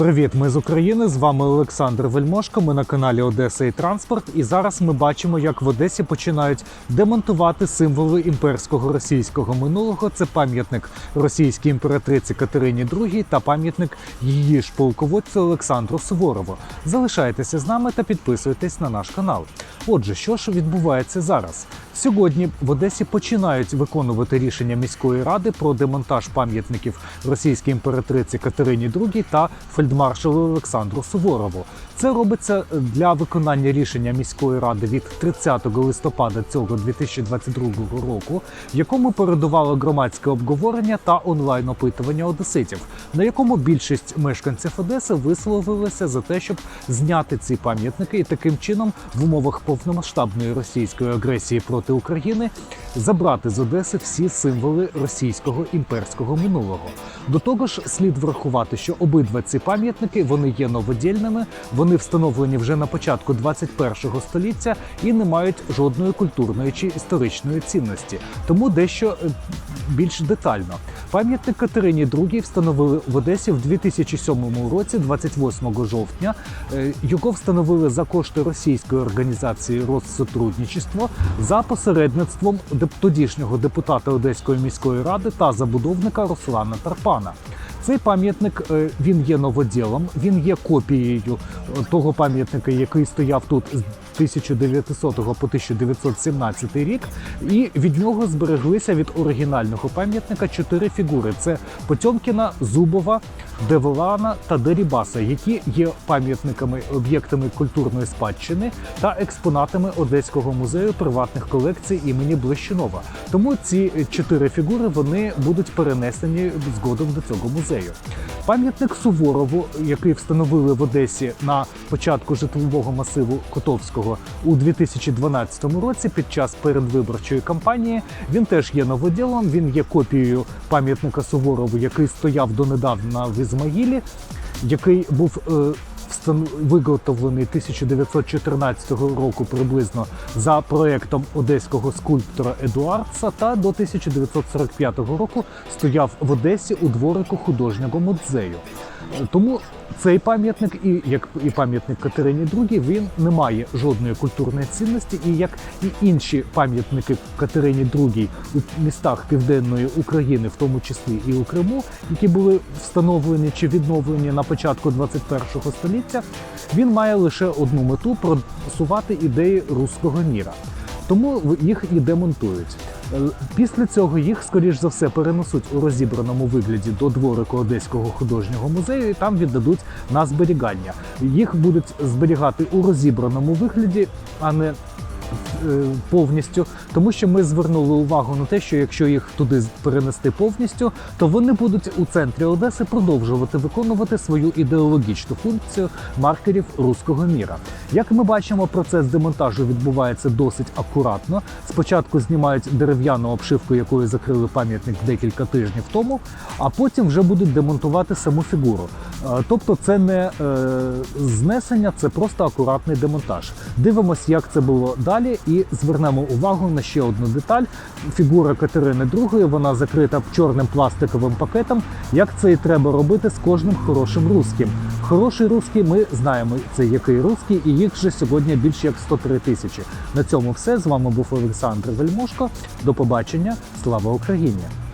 Привіт, ми з України. З вами Олександр Вельмошко. Ми на каналі Одеса і Транспорт. І зараз ми бачимо, як в Одесі починають демонтувати символи імперського російського минулого. Це пам'ятник російській імператриці Катерині II та пам'ятник її ж полководцю Олександру Суворову. Залишайтеся з нами та підписуйтесь на наш канал. Отже, що ж відбувається зараз? Сьогодні в Одесі починають виконувати рішення міської ради про демонтаж пам'ятників російській імператриці Катерині II та фельдмаршалу Олександру Суворову. Це робиться для виконання рішення міської ради від 30 листопада цього 2022 року, в якому передувало громадське обговорення та онлайн опитування одеситів, на якому більшість мешканців Одеси висловилися за те, щоб зняти ці пам'ятники і таким чином в умовах повномасштабної російської агресії проти України забрати з Одеси всі символи російського імперського минулого. До того ж, слід врахувати, що обидва ці пам'ятники вони є новодільними, вони встановлені вже на початку 21 століття і не мають жодної культурної чи історичної цінності. Тому дещо е, більш детально. Пам'ятник Катерині II встановили в Одесі в 2007 році, 28 жовтня. Е, Його встановили за кошти російської організації Россотрудничество за посередництвом тодішнього депутата Одеської міської ради та забудовника Руслана Тарпана. Цей пам'ятник е, він є новоділом, він є копією е, того пам'ятника, який стояв тут з 1900 по 1917 рік, і від нього збереглися від оригінального пам'ятника чотири фігури: це Потьомкіна, Зубова, Деволана та Дерібаса, які є пам'ятниками об'єктами культурної спадщини та експонатами Одеського музею приватних колекцій імені Блещинова. Тому ці чотири фігури вони будуть перенесені згодом до цього музею. Пам'ятник Суворову, який встановили в Одесі на початку житлового масиву Котовського у 2012 році під час передвиборчої кампанії, він теж є новоділом. Він є копією пам'ятника Суворову, який стояв донедавна в Ізмаїлі, який був е, виготовлений 1914 року приблизно за проектом одеського скульптора Едуардса, та до 1945 року стояв в Одесі у дворику художнього музею. Тому цей пам'ятник, і як і пам'ятник Катерині II, він не має жодної культурної цінності, і як і інші пам'ятники Катерині II у містах Південної України, в тому числі і у Криму, які були встановлені чи відновлені на початку 21 століття, він має лише одну мету просувати ідеї руського міра. Тому їх і демонтують. Е, Після цього їх, скоріш за все, перенесуть у розібраному вигляді до дворику Одеського художнього музею і там віддадуть на зберігання. Їх будуть зберігати у розібраному вигляді, а не повністю, тому що ми звернули увагу на те, що якщо їх туди перенести повністю, то вони будуть у центрі Одеси продовжувати виконувати свою ідеологічну функцію маркерів руського міра. Як ми бачимо, процес демонтажу відбувається досить акуратно. Спочатку знімають дерев'яну обшивку, якою закрили пам'ятник декілька тижнів тому, а потім вже будуть демонтувати саму фігуру. Е, Тобто, це не е, знесення, це просто акуратний демонтаж. Дивимось, як це було далі, і звернемо увагу на ще одну деталь. Фігура Катерини II, вона закрита чорним пластиковим пакетом. Як це і треба робити з кожним хорошим русським. Хороший русський, ми знаємо, це який русський, і їх вже сьогодні більше як 103 тисячі. На цьому все. З вами був Олександр Вельмошко. До побачення. Слава Україні!